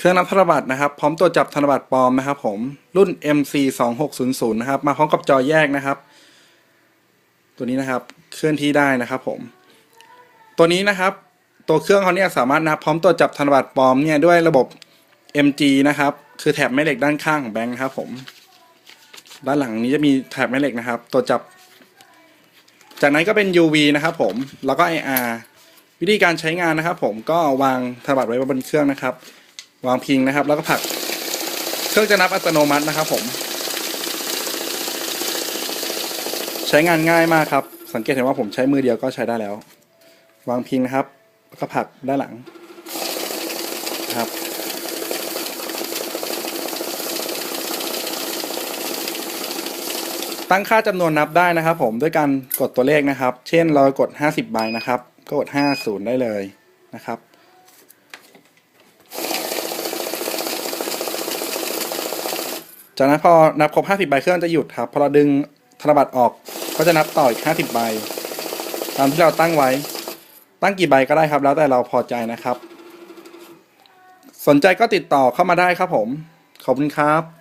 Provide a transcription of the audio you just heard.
เครื่องนับธนบัตรนะครับ พร้อมตัวจับธนบัตรปลอมนะครับผมรุ่น MC 2 6 0 0นะครับ มาพร้อมกับจอแยกนะครับ ตัวนี้นะครับ เคลื่อนที่ได้นะครับผม ตัวนี้นะครับ ตัวเครื่องเขาเนี่ยสามารถนับพร้อมตัวจับธนบัตรปลอมเนี่ยด้วยระบบ MG นะครับ คือแถบแม่เหล็กด้านข้างของแบงค์นะครับผม ด้านหลังนี้จะมีแถบแม่เหล็กนะครับ ตัวจับ จากนั้นก็เป็น UV นะครับผม แล้วก็ IR วิธีการใช้งานนะครับ ผมก็วางธนบัตรไว้บนเครื่องนะครับ วางพิงนะครับ แล้วก็ผัก เครื่องจะนับอัตโนมัตินะครับ ผม ใช้งานง่ายมากครับ สังเกตเห็นว่าผมใช้มือเดียวก็ใช้ได้แล้ว วางพิงนะครับ แล้วก็ผักด้านหลังนะครับตั้งค่าจำนวนนับได้นะครับ ผมด้วยการกดตัวเลขนะครับ เช่นเรากด 50ใบนะครับ ก็กด 50 ได้เลยนะครับ จากนั้นพอนับครบ50ใบเครื่องจะหยุดครับพอเราดึงธนบัตรออกก็จะนับต่ออีก50ใบ ตามที่เราตั้งไว้ ตั้งกี่ใบก็ได้ครับ แล้วแต่เราพอใจนะครับ สนใจก็ติดต่อเข้ามาได้ครับผม ขอบคุณครับ